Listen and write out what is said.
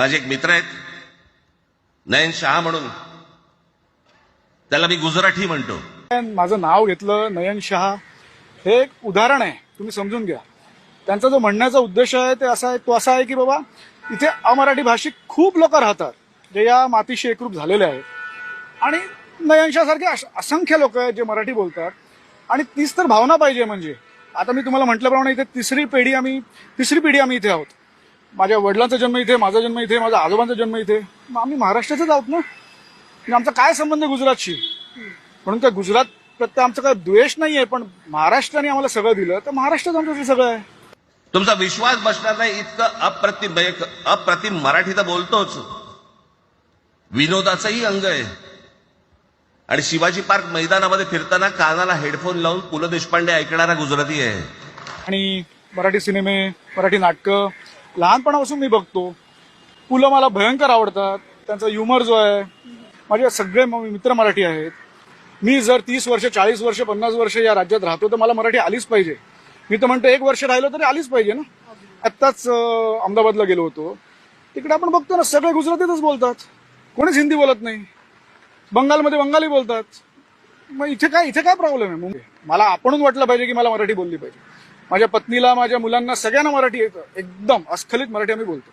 माझे एक मित्र आहेत. नयन शहा म्हणून. त्याला मी गुजराठी म्हणतो. माझं नाव घेतलं नयन शहा. हे एक उदाहरण आहे. तुम्ही समजून घ्या. त्यांचा जो म्हणण्याचा उद्देश आहे ते असा आहे तो असा आहे की बाबा इथे अमराठी भाषिक खूप लोक राहतात जे या मातीशी एकरूप झालेले आहेत. आणि नयनशासारखे असंख्य लोक आहेत जे मराठी बोलतात. आणि तीच तर भावना पाहिजे म्हणजे. आता मी तुम्हाला म्हटल्याप्रमाणे इथे तिसरी पिढी आम्ही तिसरी पिढी आम्ही इथे आहोत. माझ्या वडिलांचा जन्म इथे माझा जन्म इथे माझ्या आजोबांचा जन्म इथे. मग आम्ही महाराष्ट्राचेच आहोत ना? आणि आमचा काय संबंध आहे गुजरातशी? म्हणून काय गुजरात प्रत्येक आमचा काय द्वेष नाहीये पण महाराष्ट्राने आम्हाला सगळं दिलं तर महाराष्ट्रात आमचं सगळं आहे. तुमचा विश्वास बसणार नाही इतकं अप्रतिम एक अप्रतिम मराठी तर बोलतोच. विनोदाचंही अंग आहे. आणि शिवाजी पार्क मैदानामध्ये फिरताना कानाला हेडफोन लावून पु ल देशपांडे ऐकणारा गुजराती आहे. आणि मराठी सिनेमे मराठी नाटकं लहानपणापासून मी बघतो. पुलं मला भयंकर आवडतात. त्यांचा ह्युमर जो आहे माझे सगळे मित्र मराठी आहेत. मी जर तीस वर्ष चाळीस वर्ष पन्नास वर्ष या राज्यात राहतो तर मला मराठी आलीच पाहिजे. मी तर म्हणतो एक वर्ष राहिलो तरी आलीच पाहिजे ना. आत्ताच अहमदाबादला गेलो होतो. तिकडे आपण बघतो ना सगळे गुजरातीतच बोलतात. कोणीच हिंदी बोलत नाही. बंगालमध्ये बंगाली बोलतात. मग इथे काय इथे काय प्रॉब्लेम आहे? मुंबई मला आपणच वाटलं पाहिजे की मला मराठी बोलली पाहिजे. माझ्या पत्नीला माझ्या मुलांना सगळ्यांना मराठी येतं. एकदम अस्खलित मराठी आम्ही बोलतो.